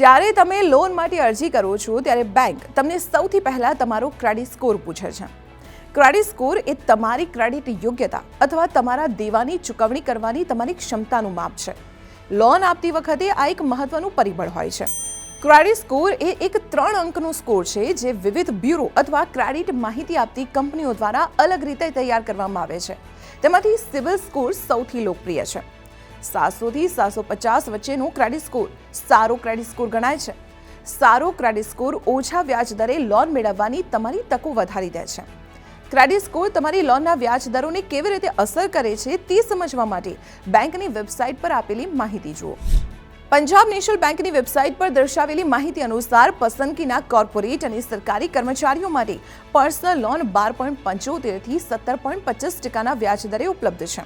જ્યારે તમે લોન માટે અરજી કરો છો, ત્યારે બેંક તમને સૌથી પહેલાં તમારો ક્રેડિટ સ્કોર પૂછે છે. ક્રેડિટ સ્કોર એ તમારી ક્રેડિટ યોગ્યતા અથવા તમારા દેવાની ચૂકવણી કરવાની તમારી ક્ષમતાનું માપ છે. લોન આપતી વખતે આ એક મહત્વનું પરિબળ હોય છે. ક્રેડિટ સ્કોર એ એક ત્રણ અંકનો સ્કોર છે, જે વિવિધ બ્યુરો અથવા ક્રેડિટ માહિતી આપતી કંપનીઓ દ્વારા અલગ રીતે તૈયાર કરવામાં આવે છે. તેમાંથી સિવિલ સ્કોર સૌથી લોકપ્રિય છે. સાતસોથી સાતસો પચાસ વચ્ચેનો ક્રેડિટ સ્કોર સારો ક્રેડિટ સ્કોર ગણાય છે. સારો ક્રેડિટ સ્કોર ઓછા વ્યાજ દરે લોન મેળવવાની તમારી તકો વધારી દે છે. ક્રેડિટ સ્કોર તમારી લોનના વ્યાજ દરોને કેવી રીતે અસર કરે છે તે સમજવા માટે બેંકની વેબસાઇટ પર આપેલી માહિતી જુઓ. પંજાબ નેશનલ બેંકની વેબસાઇટ પર દર્શાવેલી માહિતી અનુસાર પસંદગીના કોર્પોરેટ અને સરકારી કર્મચારીઓ માટે પર્સનલ લોન બાર પોઈન્ટ પંચોતેરથી સત્તર પોઈન્ટ પચીસ ટકાના વ્યાજ દરે ઉપલબ્ધ છે.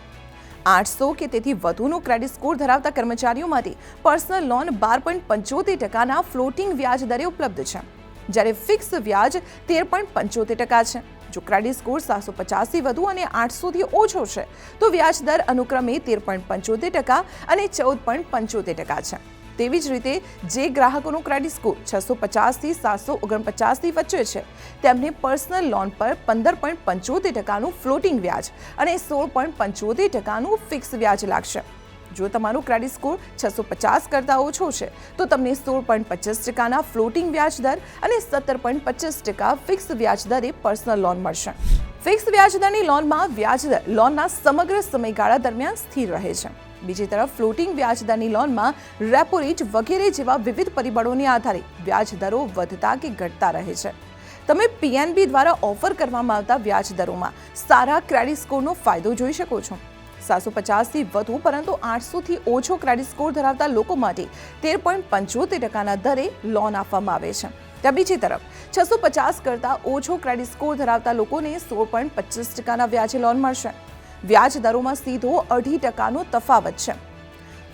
આઠસો કે તેથી વધુનો ક્રેડિટ સ્કોર ધરાવતા કર્મચારીઓ માટે પર્સનલ લોન બાર પોઈન્ટ પંચોતેર ટકાના ફ્લોટિંગ વ્યાજ દરે ઉપલબ્ધ છે. જ્યારે ફિક્સ વ્યાજ તેર પોઈન્ટ પંચોતેર ટકા છે. જો ક્રેડિટ સ્કોર સાતસો પચાસથી વધુ અને આઠસોથી ઓછો છે, તો વ્યાજ દર અનુક્રમે તેર પોઈન્ટ પંચોતેર ટકા અને ચૌદ પોઈન્ટ પંચોતેર ટકા છે. તેવી જ રીતે જે ગ્રાહકોનો ક્રેડિટ સ્કોર છસો પચાસથી સાતસો ઓગણપચાસથી વચ્ચે છે, તેમને પર્સનલ લોન પર પંદર પોઈન્ટ પંચોતેર ટકાનું ફ્લોટિંગ વ્યાજ અને સોળ પોઈન્ટ પંચોતેર ટકાનું ફિક્સ વ્યાજ લાગશે. જો તમારો ક્રેડિટ સ્કોર છસો પચાસ કરતાં ઓછો છે, તો તમને સોળ પોઈન્ટ પચીસ ટકાના ફ્લોટિંગ વ્યાજ દર અને સત્તર પોઈન્ટ પચીસ ટકા ફિક્સ વ્યાજ દરે પર્સનલ લોન મળશે. ફિક્સ વ્યાજદરની લોનમાં વ્યાજદર લોનના સમગ્ર સમયગાળા દરમિયાન સ્થિર રહે છે. બીજી તરફ, ફ્લોટિંગ વ્યાજદરની લોનમાં રેપો રેટ વગેરે જેવા વિવિધ પરિબળોને આધારે વ્યાજ દરો વધતા કે ઘટતા રહે છે. તમે પીએનબી દ્વારા ઓફર કરવામાં આવતા વ્યાજ દરોમાં સારા ક્રેડિટ સ્કોરનો ફાયદો જોઈ શકો છો. સાતસો પચાસથી વધુ પરંતુ આઠસોથી ઓછો ક્રેડિટ સ્કોર ધરાવતા લોકો માટે તેર પોઈન્ટ પંચોતેર ટકાના દરે લોન આપવામાં આવે છે. ત્યાં બીજી તરફ, છસો પચાસ કરતાં ઓછો ક્રેડિટ સ્કોર ધરાવતા લોકોને સોળ પોઈન્ટ પચીસ ટકાના વ્યાજે લોન મળશે. વ્યાજ દરોમાં સીધો અઢી ટકાનો તફાવત છે.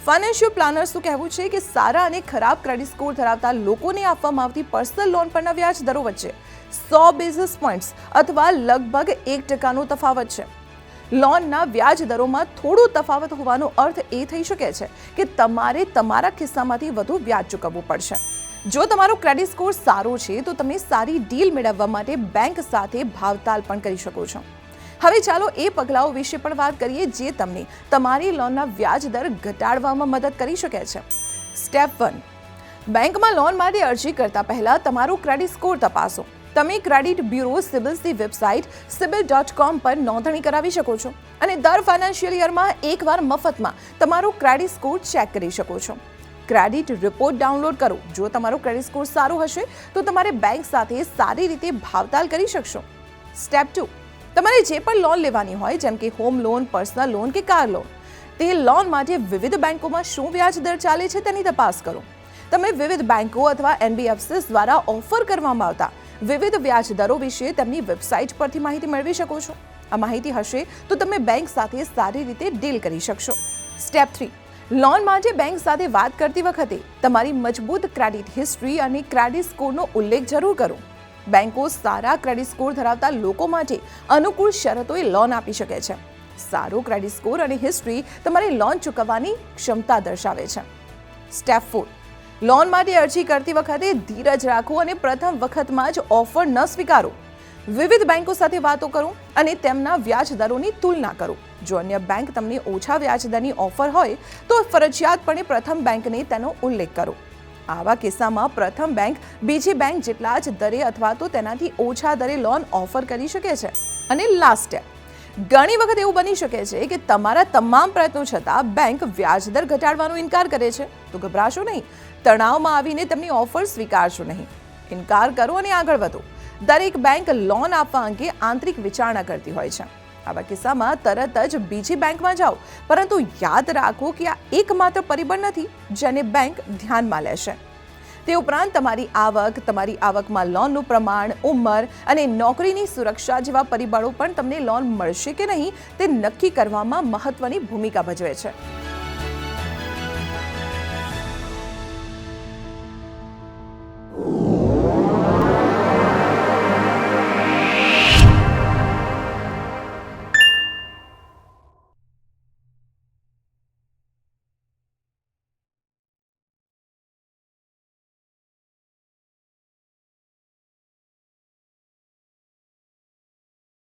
ફાઇનાન્શિયલ પ્લાનર્સનું કહેવું છે કે સારા અને ખરાબ ક્રેડિટ સ્કોર ધરાવતા લોકોને આપવામાં આવતી પર્સનલ લોન પરના વ્યાજ દરો વચ્ચે સો બેઝિસ પોઈન્ટ્સ અથવા લગભગ એક ટકાનો તફાવત છે. લોનના વ્યાજ દરોમાં થોડો તફાવત હોવાનો અર્થ એ થઈ શકે છે કે તમારે તમારા ખિસ્સામાંથી વધુ વ્યાજ ચૂકવવું પડશે. જો તમારો ક્રેડિટ સ્કોર સારો છે, તો તમે સારી ડીલ મેળવવા માટે બેંક સાથે ભાવતાલ પણ કરી શકો છો. હવે ચાલો એ પગલાઓ વિશે પણ વાત કરીએ જે તમને તમારી લોનના વ્યાજ દર ઘટાડવામાં મદદ કરી શકે છે. સ્ટેપ વન બેંકમાં લોન માટે અરજી કરતા પહેલા તમારું ક્રેડિટ સ્કોર તપાસો. તમે ક્રેડિટ બ્યુરો સિબિલ્સની વેબસાઇટ સિબિલ ડોટ કોમ પર નોંધણી કરાવી શકો છો અને દર ફાઇનાન્શિયલ યરમાં એકવાર મફતમાં તમારો ક્રેડિટ સ્કોર ચેક કરી શકો છો. ક્રેડિટ રિપોર્ટ ડાઉનલોડ કરો. જો તમારો ક્રેડિટ સ્કોર સારો હશે, તો તમારે બેંક સાથે સારી રીતે ભાવતાલ કરી શકશો. સ્ટેપ ટુ તમારે જે પણ લોન લેવાની હોય, જેમ કે હોમ લોન પર્સનલ લોન કે કાર લોન તે લોન માટે વિવિધ બેંકોમાં શું વ્યાજ દર ચાલે છે તેની તપાસ કરો. તમે વિવિધ બેંકો અથવા એનબીએફસીસ દ્વારા ઓફર કરવામાં આવતા વિવિધ વ્યાજ દરો વિશે તેમની વેબસાઇટ પરથી માહિતી મેળવી શકો છો. આ માહિતી હશે તો તમે બેંક સાથે સારી રીતે ડીલ કરી શકશો. સ્ટેપ થ્રી લોન માટે બેંક સાથે વાત કરતી વખતે તમારી મજબૂત ક્રેડિટ હિસ્ટ્રી અને ક્રેડિટ સ્કોરનો ઉલ્લેખ જરૂર કરો. બેંકો સારા ક્રેડિટ સ્કોર ધરાવતા લોકો માટે અનુકૂળ શરતોએ લોન આપી શકે છે. સારો ક્રેડિટ સ્કોર અને હિસ્ટ્રી તમારી લોન ચૂકવવાની ક્ષમતા દર્શાવે છે. Step four. લોન માટે અરજી કરતી વખતે ધીરજ રાખો અને પ્રથમ વખતમાં જ ઓફર ન સ્વીકારો. વિવિધ બેંકો સાથે વાતો કરો અને તેમના વ્યાજ દરોની તુલના કરો. જો અન્ય બેંક તમને ઓછા વ્યાજ દરની ઓફર હોય તો ફરજિયાતપણે પ્રથમ બેંકને તેનો ઉલ્લેખ કરો. આવા કિસ્સામાં પ્રથમ બેંક બીજી બેંક જેટલા જ દરે અથવા તો તેનાથી ઓછા દરે લોન ઓફર કરી શકે છે. અને લાસ્ટ ઘણી વખત એવું બની શકે છે કે તમારા તમામ પ્રયત્નો છતાં બેંક વ્યાજદર ઘટાડવાનો ઇનકાર કરે છે. તો ગભરાશો નહીં. તણાવમાં આવીને તેમની ઓફર સ્વીકારશો નહીં. ઇનકાર કરો અને આગળ વધો. દરેક બેંક લોન આપવા અંગે આંતરિક વિચારણા કરતી હોય છે. આવા કિસ્સામાં તરત જ બીજી બેંકમાં જાઓ. પરંતુ યાદ રાખો કે આ એકમાત્ર પરિબળ નથી જેને બેંક ધ્યાનમાં લેશે. તે ઉપરાંત તમારી આવક, તમારી આવકમાં લોનનું પ્રમાણ, ઉંમર અને નોકરીની સુરક્ષા જેવા પરિબળો પણ તમને લોન મળશે કે નહીં તે નક્કી કરવામાં મહત્વની ભૂમિકા ભજવે છે.